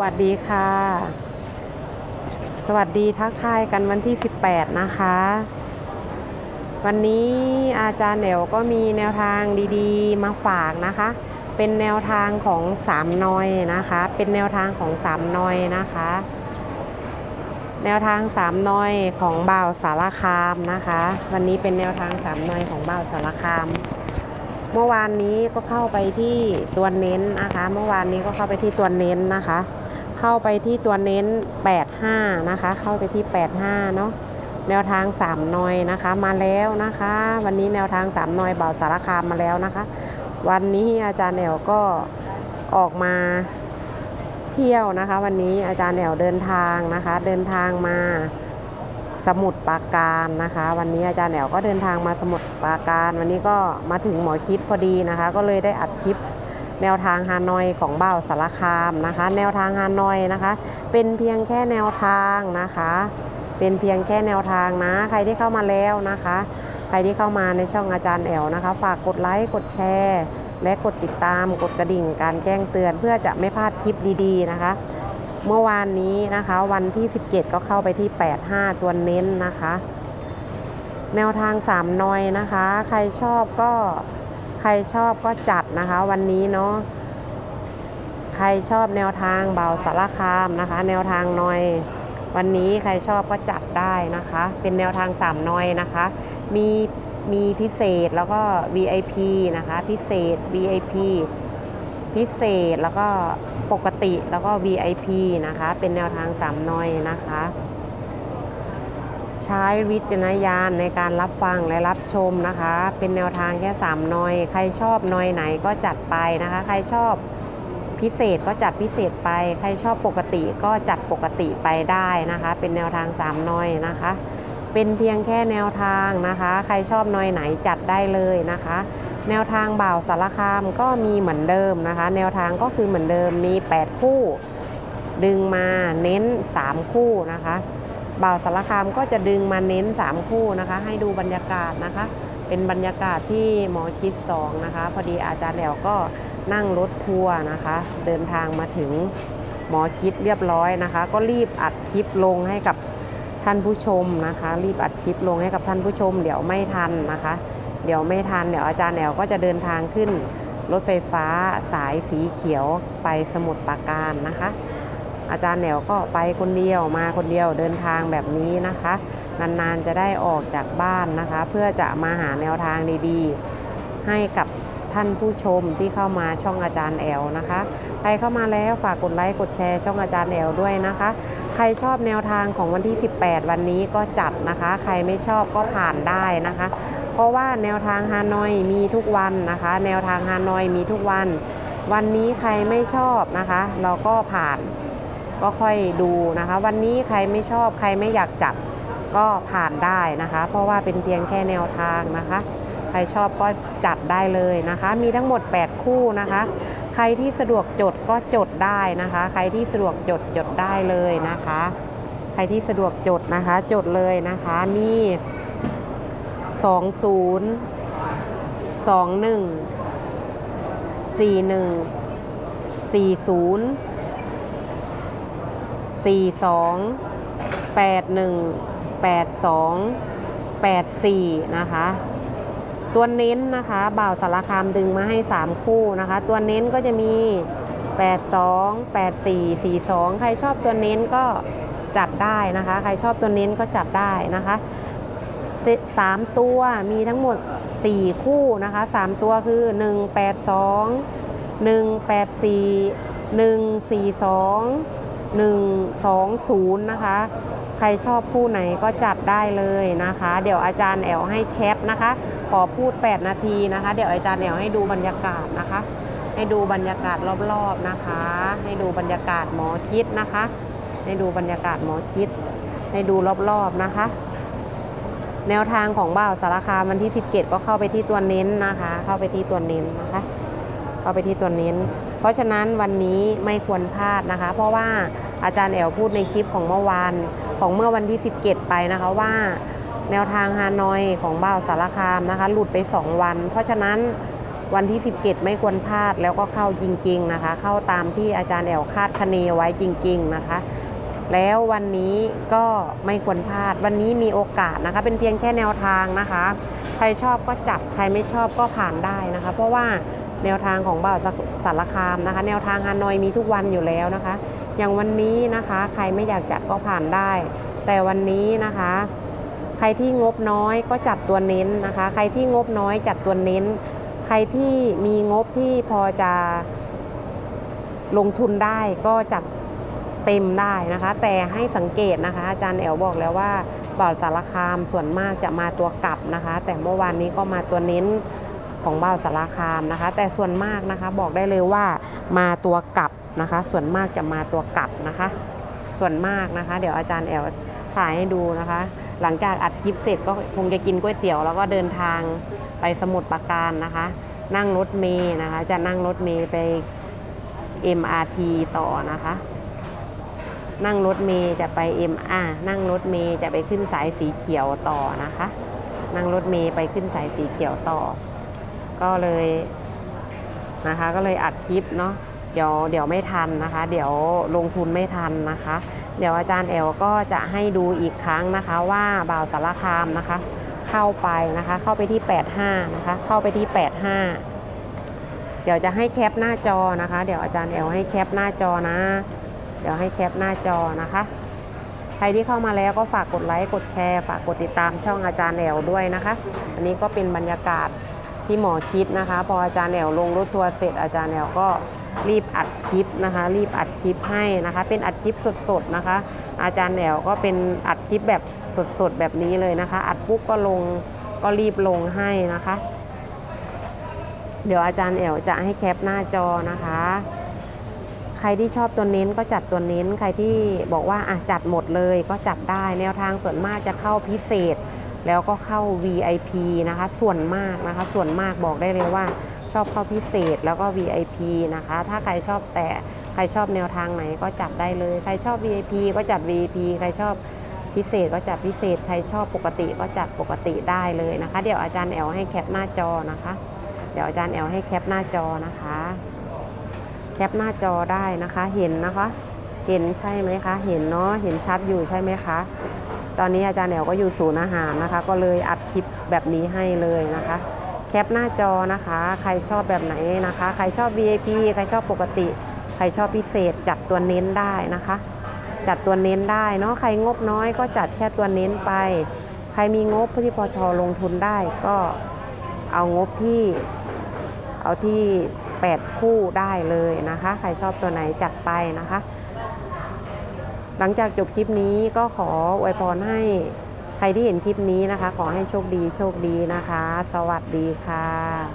วัสดีค่ะ สวัสดีทักทายกันวันที่ 18 นะคะ วันนี้อาจารย์เหนวก็มีแนวทางดีๆ มาฝากนะคะ เป็นแนวทางของสามนอยนะคะ เป็นแนวทางของสามนอยนะคะ แนวทางสามนอยของบ่าวสารคามนะคะ วันนี้เป็นแนวทางสามนอยของบ่าวสารคามเมื่อวานนี้ก็เข้าไปที่ตัวเน้นนะคะ เมื่อวานนี้ก็เข้าไปที่ตัวเน้นนะคะ เข้าไปที่ตัวเน้น 85 นะคะ เข้าไปที่ 85 เนาะแนวทาง3นอยนะคะมาแล้วนะคะ วันนี้แนวทาง3นอยเบาสารคามมาแล้วนะคะ วันนี้อาจารย์แหนวก็ออกมาเที่ยวนะคะ วันนี้อาจารย์แหนวเดินทางนะคะ เดินทางมาสมุทรปราการนะคะ วันนี้อาจารย์แหนวก็เดินทางมาสมุทรปราการ วันนี้ก็มาถึงหมอคิดพอดีนะคะ ก็เลยได้อัดคลิป แนวทางฮานอยของเบ้าสารคามนะคะ แนวทางฮานอยนะคะ เป็นเพียงแค่แนวทางนะคะ เป็นเพียงแค่แนวทางนะ ใครที่เข้ามาแล้วนะคะ ใครที่เข้ามาในช่องอาจารย์แอลนะคะ ฝากกดไลค์กดแชร์และกดติดตามกดกระดิ่งการแจ้งเตือนเพื่อจะไม่พลาดคลิปดีๆนะคะ เมื่อวานนี้นะคะวันที่ 17 ก็เข้าไปที่ 85 ตัวเน้นนะคะ แนวทาง 3 นอยนะคะ ใครชอบก็ รชอบก็จัดนะคะ วันนี้เนาะใครชอบแนวทางเบาสารคามนะคะ แนวทางนอยวันนี้ใครชอบก็จัดได้นะคะ เป็นแนวทางสามนอยนะคะ มีมีพิเศษแล้วก็ VIP นะคะ พิเศษ VIP พิเศษแล้วก็ปกติแล้วก็ VIP นะคะ เป็นแนวทางสามนอยนะคะ ใช้วิจารณญาณในการรับฟังและรับชมนะคะ เป็นแนวทางแค่3นอย ใครชอบนอยไหนก็จัดไปนะคะ ใครชอบพิเศษก็จัดพิเศษไป ใครชอบปกติก็จัดปกติไปได้นะคะ เป็นแนวทาง3นอยนะคะ เป็นเพียงแค่แนวทางนะคะ ใครชอบนอยไหนจัดได้เลยนะคะ แนวทางบ่าวสารคามก็มีเหมือนเดิมนะคะ แนวทางก็คือเหมือนเดิมมี 8 คู่ ดึงมาเน้น 3 คู่นะคะ บ่าวสารคามก็จะดึงมาเน้น 3 คู่นะคะ ให้ดูบรรยากาศนะคะ เป็นบรรยากาศที่หมอคิด2นะคะ พอดีอาจารย์แหลวก็นั่งรถทัวร์นะคะ เดินทางมาถึงหมอคิดเรียบร้อยนะคะ ก็รีบอัดคลิปลงให้กับท่านผู้ชมนะคะ รีบอัดคลิปลงให้กับท่านผู้ชม เดี๋ยวไม่ทันนะคะ เดี๋ยวไม่ทันเดี๋ยวอาจารย์แหลวก็จะเดินทางขึ้นรถไฟฟ้าสายสีเขียวไปสมุทรปราการนะคะ อาจารย์แหนวก็ไปคนเดียวมาคนเดียวเดินทางแบบนี้นะคะ นานๆจะได้ออกจากบ้านนะคะ เพื่อจะมาหาแนวทางดีๆ ให้กับท่านผู้ชมที่เข้ามาช่องอาจารย์แอลนะคะ ใครเข้ามาแล้วฝากกดไลค์กดแชร์ช่องอาจารย์แอลด้วยนะคะ ใครชอบแนวทางของวันที่ 18 วันนี้ก็จัดนะคะ ใครไม่ชอบก็ผ่านได้นะคะ เพราะว่าแนวทางฮานอยมีทุกวันนะคะ แนวทางฮานอยมีทุกวัน วันนี้ใครไม่ชอบนะคะ เราก็ผ่าน ก็ค่อยดูนะคะ วันนี้ใครไม่ชอบใครไม่อยากจัดก็ผ่านได้นะคะ เพราะว่าเป็นเพียงแค่แนวทางนะคะ ใครชอบก็จัดได้เลยนะคะ มีทั้งหมด 8 คู่นะคะ ใครที่สะดวกจดก็จดได้นะคะ ใครที่สะดวกจดจดได้เลยนะคะ ใครที่สะดวกจดนะคะ จดเลยนะคะ มี 20 21 41 40 42 81 82 84 นะคะ ตัวเน้นนะคะบ่าวสารคามดึงมาให้ 3 คู่นะคะ ตัวเน้นก็จะมี 82 84 42 ใครชอบตัวเน้นก็จัดได้นะคะ ใครชอบตัวเน้นก็จัดได้นะคะเซตสามตัวมีทั้งหมด 4 คู่นะคะ 3 ตัวคือ 182 184 142 120 นะคะ ใครชอบคู่ไหนก็จัดได้เลยนะคะ เดี๋ยวอาจารย์แอลให้แคปนะคะ ขอพูด 8 นาทีนะคะ เดี๋ยวอาจารย์แอลให้ดูบรรยากาศนะคะ ให้ดูบรรยากาศรอบๆนะคะ ให้ดูบรรยากาศหมอคิดนะคะ ให้ดูบรรยากาศหมอคิด ให้ดูรอบๆนะคะแนวทางของบ่าวสารคามวันที่ 17 ก็เข้าไปที่ตัวเน้นนะคะ เข้าไปที่ตัวเน้นนะคะ เข้าไปที่ตัวเน้น เพราะฉะนั้นวันนี้ไม่ควรพลาดนะคะ เพราะว่า อาจารย์แอลพูดในคลิปของเมื่อวานของเมื่อวันที่ 17 ไปนะคะว่า แนวทางฮานอยของบ่าวสารคามนะคะ หลุดไป 2 วัน เพราะฉะนั้นวันที่ 17 ไม่ควรพลาดแล้วก็เข้าจริง ๆนะคะ เข้าตามที่อาจารย์แอลคาดคะเนไว้จริง ๆนะคะ แล้ววันนี้ก็ไม่ควรพลาดวันนี้มีโอกาสนะคะ เป็นเพียงแค่แนวทางนะคะ ใครชอบก็จับใครไม่ชอบก็ผ่านได้นะคะ เพราะว่าแนวทางของบ่าวสารคามนะคะ แนวทางฮานอยมีทุกวันอยู่แล้วนะคะ อย่างวันนี้นะคะ ใครไม่อยากจัดก็ผ่านได้ แต่วันนี้นะคะ ใครที่งบน้อยก็จัดตัวเน้นนะคะ ใครที่งบน้อยจัดตัวเน้น ใครที่มีงบที่พอจะลงทุนได้ก็จัดเต็มได้นะคะ แต่ให้สังเกตนะคะ อาจารย์แอลบอกแล้วว่าบ่าวสารคามส่วนมากจะมาตัวกลับนะคะ แต่เมื่อวานนี้ก็มาตัวเน้นของบ่าวสารคามนะคะ แต่ส่วนมากนะคะบอกได้เลยว่ามาตัวกลับ นะคะ ส่วนมากจะมาตัวกลับนะคะ ส่วนมากนะคะ เดี๋ยวอาจารย์แอลถ่ายให้ดูนะคะ หลังจากอัดคลิปเสร็จก็คงจะกินก๋วยเตี๋ยว แล้วก็เดินทางไปสมุทรปราการนะคะ นั่งรถเมย์นะคะ จะนั่งรถเมย์ไป MRT ต่อนะคะ นั่งรถเมย์จะไป MR นั่งรถเมย์จะไปขึ้นสายสีเขียวต่อนะคะ นั่งรถเมย์ไปขึ้นสายสีเขียวต่อ ก็เลยนะคะ ก็เลยอัดคลิปเนาะ เดี๋ยวเดี๋ยวไม่ทันนะคะ เดี๋ยวลงทุนไม่ทันนะคะ เดี๋ยวอาจารย์แอลก็จะให้ดูอีกครั้งนะคะว่าบ่าวสารคามนะคะ เข้าไปนะคะ เข้าไปที่ 85 นะคะ เข้าไปที่ 85 เดี๋ยวจะให้แคปหน้าจอนะคะ เดี๋ยวอาจารย์แอลให้แคปหน้าจอนะ เดี๋ยวให้แคปหน้าจอนะคะใครที่เข้ามาแล้วก็ฝากกดไลค์กดแชร์ ฝากกดติดตามช่องอาจารย์แอลด้วยนะคะ อันนี้ก็เป็นบรรยากาศที่หมอชิดนะคะ พออาจารย์แอลลงรถทัวร์เสร็จอาจารย์แอลก็ รีบอัดคลิปนะคะ รีบอัดคลิปให้นะคะ เป็นอัดคลิปสดๆนะคะ อาจารย์แอลก็เป็นอัดคลิปแบบสดๆแบบนี้เลยนะคะ อัดปุ๊บก็ลงก็รีบลงให้นะคะ เดี๋ยวอาจารย์แอลจะให้แคปหน้าจอนะคะ ใครที่ชอบตัวเน้นก็จัดตัวเน้น ใครที่บอกว่าอะจัดหมดเลยก็จัดได้ แนวทางส่วนมากจะเข้าพิเศษ แล้วก็เข้า VIP นะคะ ส่วนมากนะคะ ส่วนมากบอกได้เลยว่า อบเข้าพิเศษแล้วก็ VIP นะคะ ถ้าใครชอบแต่ใครชอบแนวทางไหนก็จัดได้เลย ใครชอบ VIP ก็จัด VIP ใครชอบพิเศษก็จัดพิเศษ ใครชอบปกติก็จัดปกติได้เลยนะคะ เดี๋ยวอาจารย์แอลให้แคปหน้าจอนะคะ เดี๋ยวอาจารย์แอลให้แคปหน้าจอนะคะ แคปหน้าจอได้นะคะ เห็นนะคะ เห็นใช่ไหมคะ เห็นเนาะ เห็นชัดอยู่ใช่ไหมคะ ตอนนี้อาจารย์แหนวก็อยู่ศูนย์อาหารนะคะ ก็เลยอัดคลิปแบบนี้ให้เลยนะคะ แคปหน้าจอนะคะ ใครชอบแบบไหนนะคะ ใครชอบ VIP ใครชอบปกติ ใครชอบพิเศษจัดตัวเน้นได้นะคะ จัดตัวเน้นได้เนาะใครงบน้อยก็จัดแค่ตัวเน้นไป ใครมีงบที่พอชอลงทุนได้ก็เอางบที่เอาที่ 8 คู่ได้เลยนะคะ ใครชอบตัวไหนจัดไปนะคะ หลังจากจบคลิปนี้ก็ขออวยพรให้ ใครที่เห็นคลิปนี้นะคะ ขอให้โชคดีโชคดีนะคะ สวัสดีค่ะ